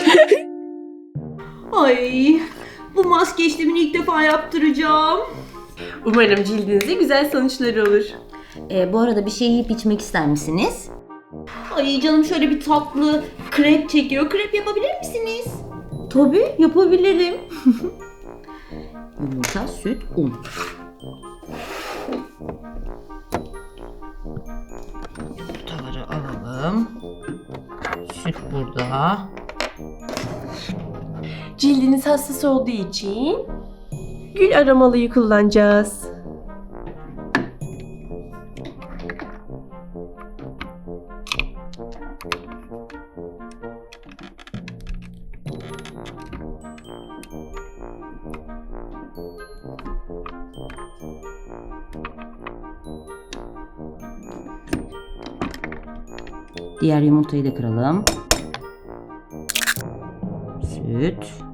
Ay bu maske işlemini ilk defa yaptıracağım. Umarım cildinize güzel sonuçları olur. Ee, bu arada bir şey yiyip içmek ister misiniz? Ay canım şöyle bir tatlı krep çekiyor. Krep yapabilir misiniz? Tabii yapabilirim. Yumurta, süt, un. Yumurtaları alalım. Süt burada. Cildiniz hassas olduğu için gül aromalıyı kullanacağız. Diğer yumurtayı da kıralım. Süt.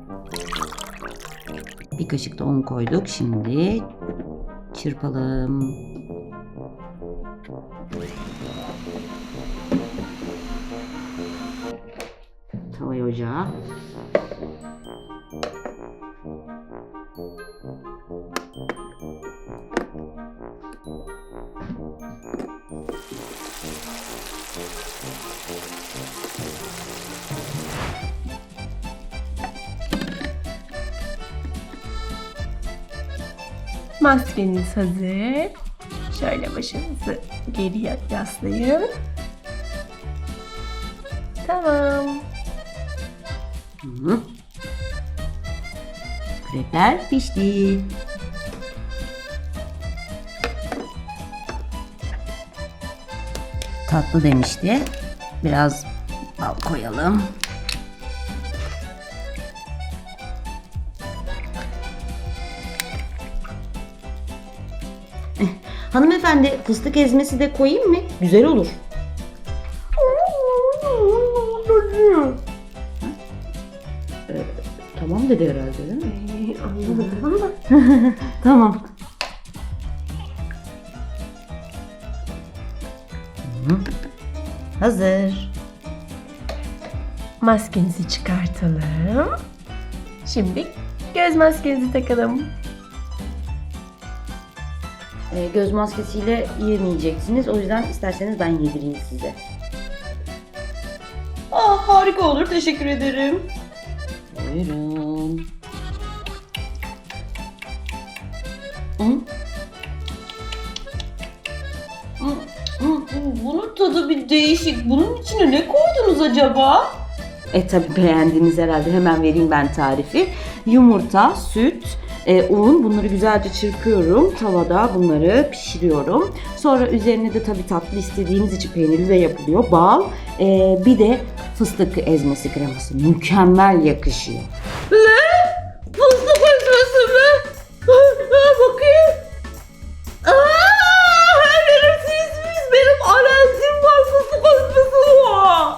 Bir kaşık da un koyduk. Şimdi çırpalım. Tavayı ocağa. Maskeniz hazır. Şöyle başınızı geriye yaslayın. Tamam. Krepler pişti. Tatlı demişti. Biraz bal koyalım. Hanımefendi fıstık ezmesi de koyayım mı? Güzel olur. Ee, tamam dedi herhalde değil mi? Anlamadım ama. Tamam. Hı. Hazır. Maskenizi çıkartalım. Şimdi göz maskenizi takalım. Ee, göz maskesiyle yemeyeceksiniz. O yüzden isterseniz ben yedireyim size. Ah harika olur teşekkür ederim. Buyurun. Hı? Hı, hı, hı, Bunun tadı bir değişik. Bunun içine ne koydunuz acaba? E tabi beğendiniz herhalde. Hemen vereyim ben tarifi. Yumurta, süt, e, un bunları güzelce çırpıyorum. Tavada bunları pişiriyorum. Sonra üzerine de tabi tatlı istediğiniz için peynirli de yapılıyor. Bal, e, bir de fıstık ezmesi kreması. Mükemmel yakışıyor. Fıstık ezmesi mi? Bakayım. Aa, her yerim sismiş. Benim alerjim var fıstık ezmesi var.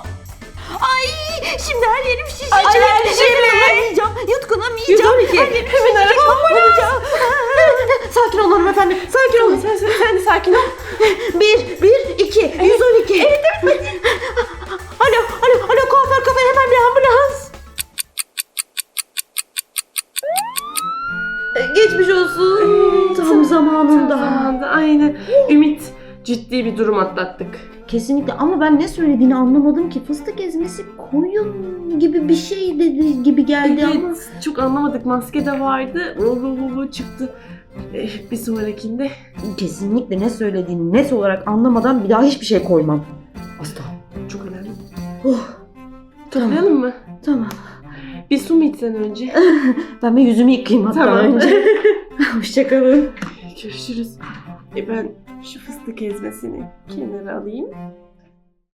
Ay şimdi her yerim şişecek. Alerji mi? Yutkunamayacağım. Yutkunamayacağım. 112. Her yerim Hemen araç Sakin olun hanımefendi. Sakin olun. Sen, sen, sen de sakin ol. Bir, bir, iki, 112. Evet, evet. Alo, alo, alo kuaför kafe hemen bir ambulans. E, Geçmiş olsun. Tam zamanında. Zamanında aynı. Ümit ciddi bir durum atlattık. Kesinlikle ama ben ne söylediğini anlamadım ki. Fıstık ezmesi koyun gibi bir şey dedi gibi geldi ama. Evet, çok anlamadık. Maske de vardı. Ulu çıktı. Eh, bir sonrakinde Kesinlikle ne söylediğini net olarak anlamadan bir daha hiçbir şey koymam. Asla. çok önemli. Oh, Toplayalım mı? tamam. Bir su mu içsen önce? Ben bir yüzümü yıkayayım hatta Tamam. önce. Hoşçakalın. Görüşürüz. E ben şu fıstık ezmesini kenara alayım.